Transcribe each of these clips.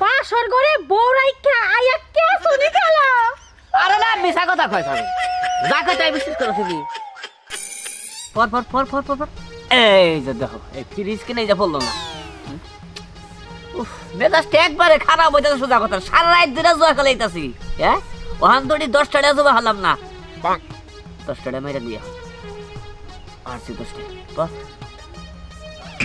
বাসর করে বউ রাইখা আয়া কে শুনি খেলা আরে না মিছা কথা কয় সব। যাকে তাই বিশ্বাস করো তুমি। পর পর পর পর পর পর এই যে দেখো এই ফ্রিজ কিনে যা বলল না? উফ মেজাজটা একবারে খারাপ হইতেছে সোজা কথা। সারা রাত দিনে জোয়া খেলাইতাছি হ্যাঁ? দশটা টাকা জমা হালাম না। দশটা টাকা মেরে দিয়ে। দশটা। বাহ।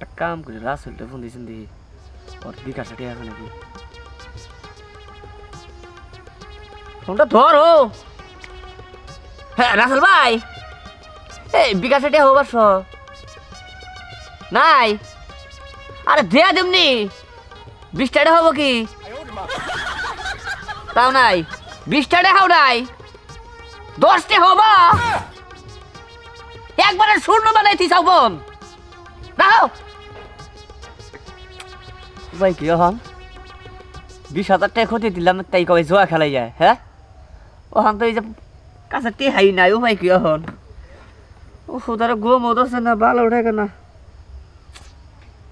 একটা কাম রাসেলটা ফোন দিয়েছেন ওর বিকাশটা টেহা নাকি? ফোনটা ধরো। হ্যাঁ রাসেল ভাই। এই বিকাশে হবার নাই। আরে, দেয়া দেমনি বিশ হব কি? তাও নাই। বিশ টাকা নাই। দশটা হব। একবারে শূন্য বানাইতি চাও বোন। দাও ভাই কি হন বিশ হাজার টাকা ক্ষতি দিলাম, তাই কবে জোয়া খেলাই যায় হ্যাঁ? ওখান তো এই যে কাছে টেহাই নাই, ও ভাই কি হন ও সুদারে গো মদ আছে না, ভালো ওঠে না।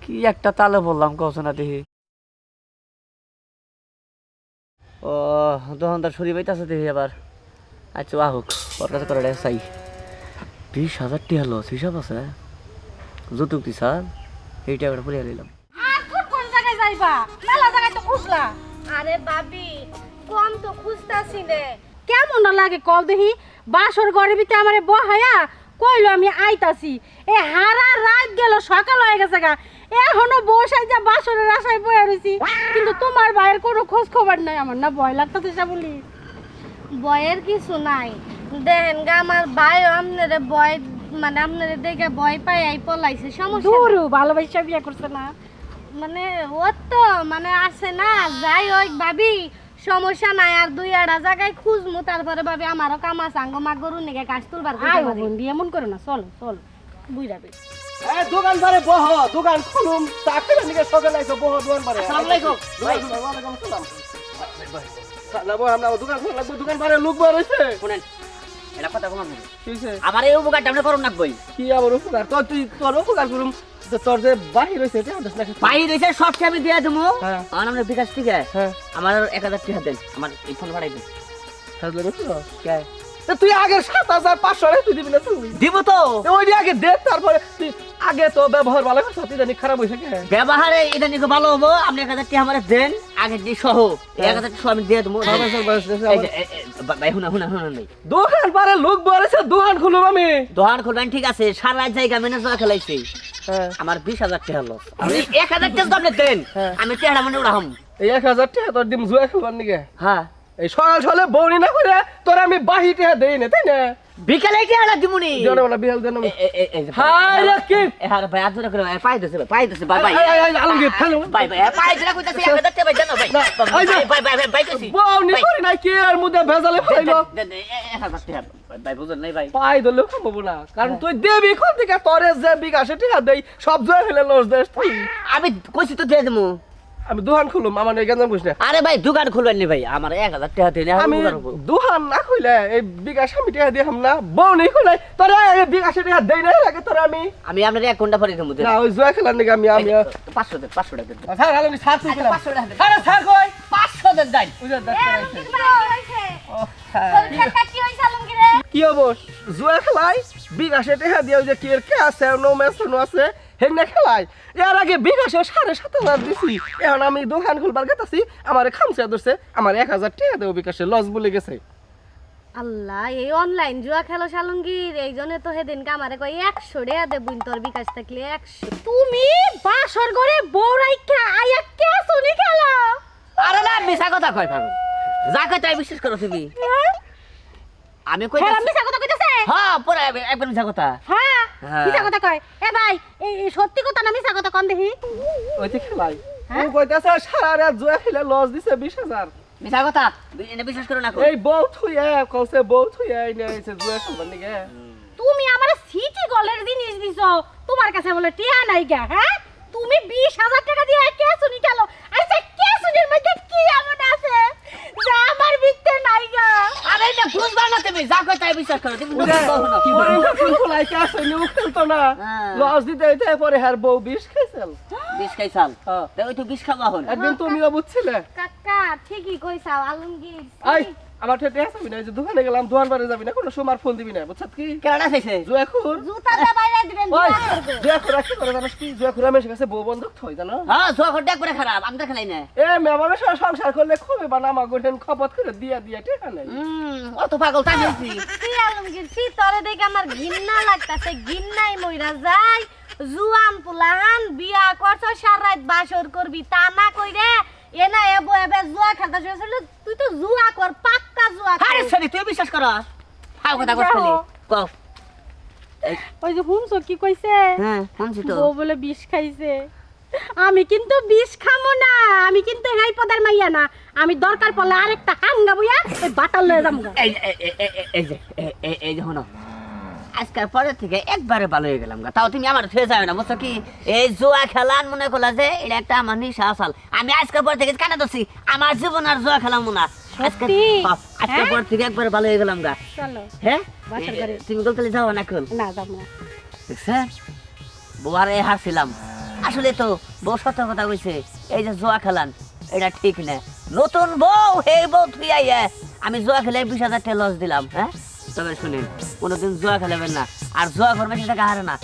কি একটা তালে বললাম কছ না দেখি ও তখন তার শরীর পাইতেছে দেখি আবার। আচ্ছা আহুক ওর কাছে করে চাই। বিশ হাজার টি হলো হিসাব আছে? যৌতুক দিস এই টাকাটা পড়ে নিলাম যাইবা? মেলা জায়গায় তো খুঁজলা। আরে বাবি কম তো খুঁজতাছি রে কেমন লাগে কল দেখি? বাসর ঘরের ভিতরে আমারে বহায়া কইলো আমি আইতাছি। এ হারা রাত গেল সকাল হয়ে গেছে গা। এখনও বসাই যা বাসরের আশায় বয়ে রইছি। কিন্তু তোমার ভাইয়ের কোনো খোঁজ খবর নাই আমার না ভয় লাগতেছে বলি? বয়ের কিছু নাই। দেখেন গা আমার ভাই আপনারে বয় মানে আপনারে দেখে ভয় পাই আই পলাইছে। সমস্যা দূর। ভালোবাসা বিয়ে করছে না। মানে ও তো মানে আছে না যাই হোক ভাবি সমস্যা নাই আর দুই আড়া জায়গায় খুঁজমু তারপরে ভাবি আমারও কাম আছে আঙ্গ মা গরু নিকে কাজ তুলবার আয় বন্ধু এমন করো না চলো চলো বুঝাবে এই দোকান বারে বহ দোকান খুলুম চাকরি নিকে সকালে আইছো বহ দোকান বারে। আসসালামু আলাইকুম। ভাই। ওয়ালাইকুম আসসালাম। না আমরা দোকান খুলে লাগবে দোকান বারে লোক বার হইছে। শুনেন এটা কথা কমার কি আমার এই উপকারটা আপনি করুন নাকবই কি আবার উপকার? তোর তুই তোর উপকার করুম। তো তোর যে বাহির হইছে এটা দেখ না পাই আমি দিয়া দেবো হ্যাঁ। আমার নামে বিকাশ ঠিক আছে হ্যাঁ। আমার এক হাজার টাকা দেন আমার এই ফোন ভাড়াই দেন। কে? তা তুই আগে সাত হাজার পাঁচশো তুই দিবি না তুই? দিব তো। ওই আগে দে তারপরে তুই আগে তো ব্যবহার ভালো করছ তুই জানি খারাপ হইছে কে? ব্যবহারে এটা নিয়ে ভালো হব আপনি এক হাজার টাকা আমার দেন আগে যে সহ। এক হাজার আমি দিয়ে দেবো। হয়েছে শুনা শুনা শুনা নেই দোকান পারে লোক বলেছে দোকান খুলুম আমি। দোকান খুলবেন ঠিক আছে সারা জায়গা মেনে খেলাইছি। হ্যাঁ। আমার বিশ হাজার টাকা লস আপনি এক হাজার টাকা আপনি দেন হ্যাঁ। আমি টেহারা মনে উড়াহাম। এই এক হাজার টাকা তোর ডিম জুয়া খেলবার নিকে হ্যাঁ। এই সকাল সকালে বৌনি না করে তোর আমি বাহি দেই না তাই না? বিকালে টেহারা দিমুনি? জনে বলা বিহাল দেন হাই রে কি হ্যাঁ ভাই আদর করে পাই দিছে পাই দিছে আলমগীর, ফেলো। ভাই ভাই পাই দিছে কইতাছি ভাই জানো ভাই। না, কইছি বৌনি ভাই, করি নাই কি এর মধ্যে ভেজালে ফাইলো ভাই বুঝেন নাই ভাই। পাই দিলে না কারণ তুই দেবি কোন থেকে তোরে যে বিকাশে টাকা দেই সব জয় ফেলে লস দেশ তুই। আমি কইছি তো দিয়ে দেবো আমি দোকান খুলুম আমার এই গেঞ্জাম না। আরে ভাই দোকান খুলবেন নি ভাই আমার এক হাজার টাকা দিন আমি দোকান না খুলে এই বিকাশ আমি টাকা দিলাম না বৌনি খুলে তোরে এই বিকাশে টাকা দেই না লাগে তোরে আমি। আমি আপনার এক ঘণ্টা পরে দেবো না ওই জয় খেলার নিকে আমি আমি পাঁচশো দেন পাঁচশো টাকা দেন। স্যার আমি সাত পাঁচশো টাকা দেন। স্যার কই? পাঁচশো দেন যাই। হ্যাঁ। কি হইছে আলমগীরে? কি হব জুয়া খেলাই বিকাশে টেহা দিয়ে ওই যে কি কে আছে? নো ম্যাচ নো আছে। হেগনা খেলাই। এর আগে বিকাশে সাড়ে সাত হাজার দিছি। এখন আমি দোকান খুলবার গেতাছি আমার খামসা ধরছে আমার এক হাজার টাকা দেবো বিকাশে লস বলে গেছে। আল্লাহ এই অনলাইন জুয়া খেলো শালঙ্গীর এই জন্য তো সেদিন কামারে কই একশো টাকা দে বুন তোর বিকাশ থাকলে একশো। তুমি বাসর ঘরে বউ রাইখা আয়া কে শুনি খেলা? আরে না মিছা কথা কয় পাগল যাকে তাই বিশ্বাস করো তুমি। আমি কই হ্যাঁ মিছা কথা কইতেছে? হ্যাঁ পুরো একবার মিছা কথা। হ্যাঁ হ্যাঁ। মিছা কথা কয়? এ ভাই এই সত্যি কথা না মিছা কথা কন দেখি? ওই যে খেলাই হ্যাঁ? ও কইতাছে সারা রাত জুয়া খেলে লস দিছে বিশ হাজার। মিছা কথা? বি- এনে বিশ্বাস করো না। এই বউ থুয়ে কৌছে বউ থুয়ে এনে এসে জুয়া খেলবার নিগে তুমি আমার সিটি গোলের জিনিস দিছো। তোমার কাছে বলে টিয়া নাই গা হ্যাঁ? তুমি বিশ হাজার টাকা দিয়ে কে শুনি গেল আচ্ছা কে শুনির মধ্যে কি এমন আছে যে আমার বিকতে নাই গা আরে না তুমি যা তাই করো তুমি হ্যাঁ। লস দিতে পরে হার বউ বিষ খাইছিল। বিষ খাইছাল? হ্যাঁ। তো বিষ খাওয়া হল। একদিন তুমিও বুঝছিলে? কাকা ঠিকই কইছাও আলমগীর। আই আমার ঠেটে আসবি না যে দোকানে গেলাম দোকান বারে যাবি না কোনো সময় ফোন দিবি না বুঝছত কি? কেডা খাইছে জুয়া খুর। জুতাটা বাইরে দিবেন ওই জুতা করবে। জুয়া খুর রাখি করে জানিস কি? জুয়া খুর আমার কাছে বউ বন্ধক থই জানো? হ্যাঁ জোয়া করে দেখ করে খারাপ আমি তো খেলাই না। এ মেমামের সাথে সংসার করলে খুবই বানা মা গোটেন খপত করে দিয়া দিয়া টেকা নাই। হুম অত পাগল তাই বলছি কি আলমগীর কি তোরে দেখে আমার ঘিন্না লাগতাছে ঘিন্নাই মইরা যাই জুয়ান পুলাহান বিয়া করছ সারা রাত বাসর করবি তা না কইরে এ না এবো এবে জুয়া খেলতে শুয়েছিল তুই তো জুয়া কর পাক্কা জুয়া আরে সরি তুই বিশ্বাস কর হাও কথা কস খালি কও ওই যে শুনছো কি কইছে হ্যাঁ শুনছি তো বউ বলে বিষ খাইছে আমি কিন্তু বিষ খামো না আমি কিন্তু হেই পদার মাইয়া না আমি দরকার পড়লে আরেকটা হাঙ্গা বইয়া ওই বাটাল লয়ে যাব এই এই- এই- এই- এই যে এই- যে শোনো আজকাল পরের থেকে একবারে ভালো হয়ে গেলাম তাও তুমি আমার ছুঁয়ে যাবে না বুঝছ কি? এই জুয়া খেলান মনে করলা যে এটা একটা আমার নিশা আসাল। আমি আজকাল পর থেকে কানে ধরছি আমার জীবন আর জুয়া খেলাম না। আজকাল সত্যি? হ্যাঁ, আজকাল হ্যাঁ? পর থেকে একবারে ভালো হয়ে গেলাম গা। হ্যাঁ? তুমি গলতলে যাও না কল না যাব না। হারছিলাম। আসলে তো বউ সত্য কথা কইছে এই যে জুয়া খেলান এটা ঠিক না। নতুন বউ হে বউ তুই আইয়া আমি জুয়া খেলে বিশ হাজার টাকা লস দিলাম হ্যাঁ? তবে শুনেন। কোনোদিন জোয়া খেলাবেন না। আর জুয়া করবেন সেটা কাহারে না।